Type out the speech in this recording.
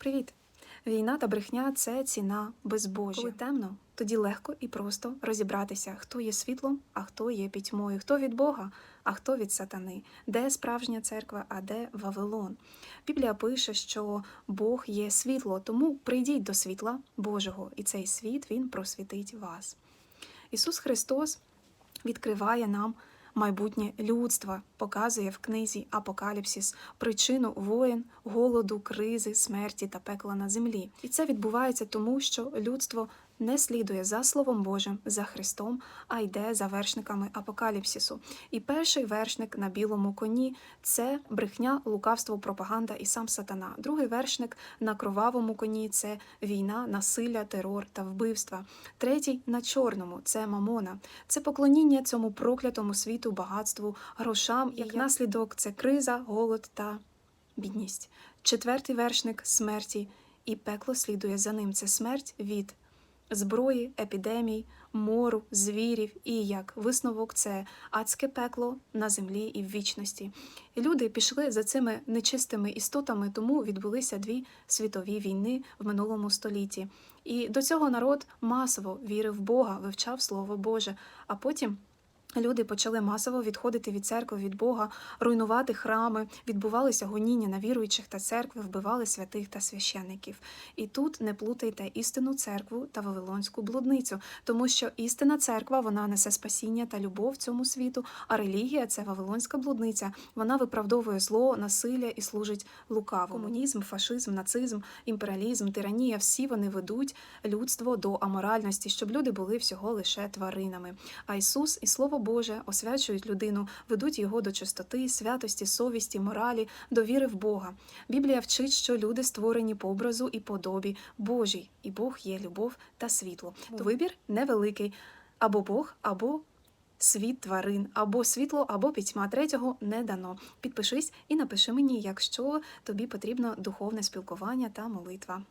Привіт! Війна та брехня це ціна безбожжя. Коли темно, тоді легко і просто розібратися, хто є світлом, а хто є пітьмою, хто від Бога, а хто від сатани, де справжня церква, а де Вавилон. Біблія пише, що Бог є світло, тому прийдіть до світла Божого, і цей світ він просвітить вас. Ісус Христос відкриває нам майбутнє людства, показує в книзі Апокаліпсис причину воєн, голоду, кризи, смерті та пекла на землі. І це відбувається тому, що людство не слідує за Словом Божим, за Христом, а йде за вершниками апокаліпсису. І перший вершник на білому коні це брехня, лукавство, пропаганда і сам сатана. Другий вершник на кровавому коні це війна, насилля, терор та вбивства. Третій на чорному це мамона. Це поклоніння цьому проклятому світу, багатству, грошам. Як наслідок, це криза, голод та бідність. Четвертий вершник смерті, і пекло слідує за ним. Це смерть від зброї, епідемій, мору, звірів, і як висновок це адське пекло на землі і в вічності. Люди пішли за цими нечистими істотами, тому відбулися дві світові війни в минулому столітті. І до цього народ масово вірив в Бога, вивчав Слово Боже, а потім. Люди почали масово відходити від церкви, від Бога, руйнувати храми, відбувалися гоніння на віруючих та церкви, вбивали святих та священників. І тут не плутайте істинну церкву та вавилонську блудницю, тому що істинна церква вона несе спасіння та любов цьому світу, а релігія це вавилонська блудниця. Вона виправдовує зло, насилля і служить лукаво. Комунізм, фашизм, нацизм, імперіалізм, тиранія всі вони ведуть людство до аморальності, щоб люди були всього лише тваринами. А Ісус і Слово Боже освячують людину, ведуть його до чистоти, святості, совісті, моралі, до віри в Бога. Біблія вчить, що люди створені по образу і подобі Божій, і Бог є любов та світло. То вибір невеликий або Бог, або світ тварин, або світло, або пітьма. Третього не дано. Підпишись і напиши мені, якщо тобі потрібно духовне спілкування та молитва.